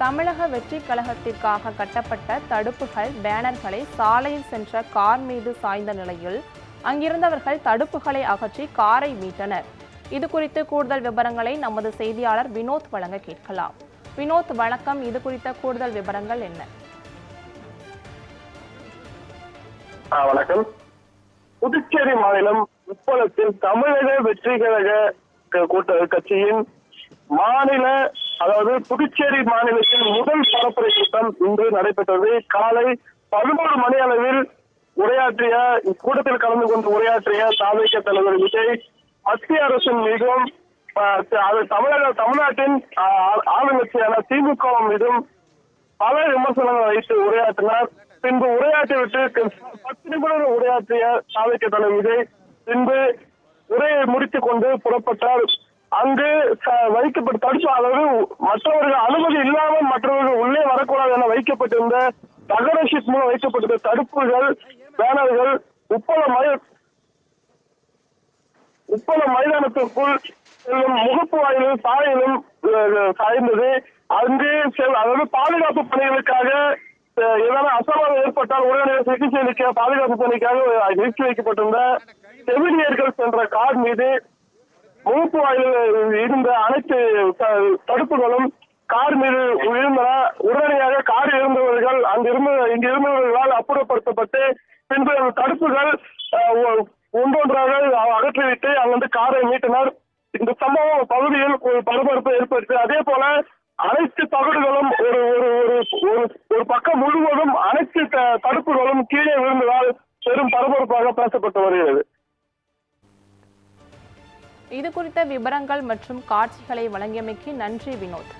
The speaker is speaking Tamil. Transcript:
தமிழக வெற்றி கழகத்திற்காக கட்டப்பட்ட தடுப்புகள் பேனர்களை சாலையில் சென்ற கார் மீது சாய்ந்த நிலையில் அங்கிருந்தவர்கள் தடுப்புகளை அகற்றி காரை மீட்டனர். இது குறித்து கூடுதல் விவரங்களை நமது செய்தியாளர் வினோத் வழங்க கேட்கலாம். வினோத் வணக்கம். இது குறித்த கூடுதல் விவரங்கள் என்ன? வணக்கம். புதுச்சேரி மாநிலம் உப்பளத்தில் தமிழக வெற்றி கழக கூட்ட கட்சியின் மாநில அதாவது புதுச்சேரி மாநிலத்தின் முதல் பரப்புரை கூட்டம் இன்று நடைபெற்றது. காலை பதினோரு மணி அளவில் உரையாற்றிய இக்கூட்டத்தில் கலந்து கொண்டு உரையாற்றிய தாவேக தலைவர் விஜய் மத்திய அரசின் மீதும் அது தமிழக தமிழ்நாட்டின் ஆ, ஆளுங்கட்சியான திமுக மீதும் பல விமர்சனங்களை வைத்து உரையாற்றினார். பின்பு உரையாற்றிவிட்டு பத்து நிமிடம் உரையாற்றிய சாதிக்க தலைவர் விஜய் பின்பு உரையை முடித்துக் கொண்டு புறப்பட்டார். அங்கு ச- வைக்கப்பட்ட தடுப்பு அதாவது மற்றவர்கள் அனுமதி இல்லாமல் மற்றவர்கள் உள்ளே வரக்கூடாது என வைக்கப்பட்டிருந்த தகர ஷீட் மூலம் வைக்கப்பட்டிருந்த தடுப்புகள் பேனர்கள் உப்பள மய உப்பள மைதானத்திற்குள் செல்லும் முகப்பு வாயிலும் சாலையிலும் சாய்ந்தது. அங்கு செல் அதாவது பாதுகாப்பு பணிகளுக்காக ஏதாவது அசம்பாவிதம் ஏற்பட்டால் உடனடியாக சிகிச்சை அளிக்க பாதுகாப்பு பணிக்காக நிறுத்தி வைக்கப்பட்டிருந்த செவிலியர்கள் சென்ற கார் மீது மூப்பு வாயில் இருந்த அனைத்து த- தடுப்புகளும் கார் மீது விழுந்தன. உடனடியாக கார் இருந்தவர்கள் அங்கிருந்து இங்கு இருந்தவர்களால் அப்புறப்படுத்தப்பட்டு பின்பு அந்த தடுப்புகள் ஒ- ஒன்றொன்றாக அகற்றிவிட்டு அங்கிருந்து காரை மீட்டனர். இந்த சம்பவம் பகுதியில் ஒரு பரபரப்பை ஏற்படுத்தி அதே போல அனைத்து தகடுகளும் ஒரு ஒரு ஒரு ஒரு- ஒரு பக்கம் முழுவதும் அனைத்து த- தடுப்புகளும் கீழே விழுந்ததால் பெரும் பரபரப்பாக பேசப்பட்டு வருகிறது. இது குறித்த விவரங்கள் மற்றும் காட்சிகளை வழங்கியமைக்கு நன்றி வினோத்.